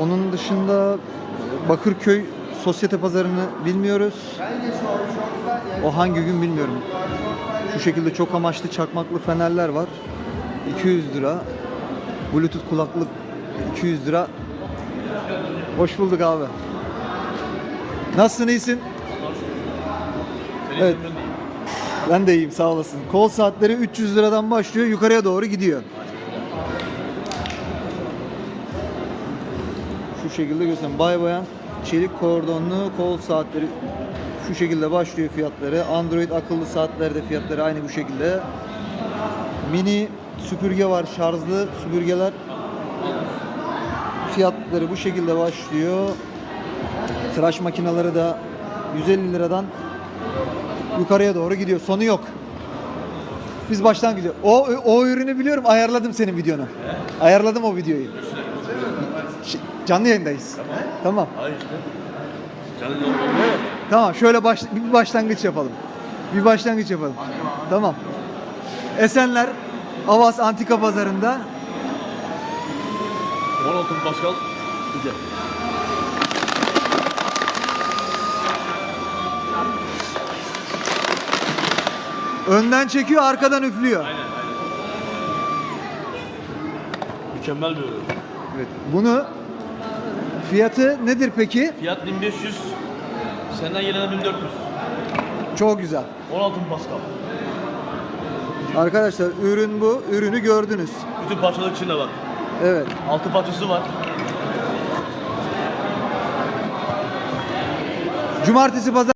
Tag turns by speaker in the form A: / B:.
A: Onun dışında Bakırköy sosyete pazarını bilmiyoruz. O hangi gün bilmiyorum. Şu şekilde çok amaçlı çakmaklı fenerler var. 200 lira. Bluetooth kulaklık 200 lira. Hoş bulduk abi. Nasılsın iyisin? Evet. Ben de iyiyim sağ olasın. Kol saatleri 300 liradan başlıyor yukarıya doğru gidiyor. Şu şekilde göstereyim. Bay bayan çelik kordonlu kol saatleri şu şekilde başlıyor fiyatları. Android akıllı saatlerde fiyatları aynı bu şekilde. Mini süpürge var şarjlı süpürgeler. Fiyatları bu şekilde başlıyor. Tıraş makineleri de 150 liradan yukarıya doğru gidiyor. Sonu yok. Biz baştan gidiyor. O o ürünü biliyorum. Ayarladım senin videonu. Ayarladım o videoyu. Ş- Canlı yayındayız. Tamam.
B: Hayır işte. Yolu
A: Tamam. Şöyle baş, bir başlangıç yapalım. Bir başlangıç yapalım. Tamam. Esenler Avas Antika Pazarında
B: 16 Pascal güzel.
A: önden çekiyor, arkadan üflüyor.
B: Aynen aynen. Mükemmel bir ürün.
A: Evet. Bunu fiyatı nedir peki?
B: Fiyat 1500. Senden yerine 1400.
A: Çok güzel.
B: 16 Pascal.
A: Arkadaşlar ürün bu. Ürünü gördünüz.
B: Bütün parçalar içinde var.
A: Evet.
B: Altı parçası var.
A: Cumartesi pazar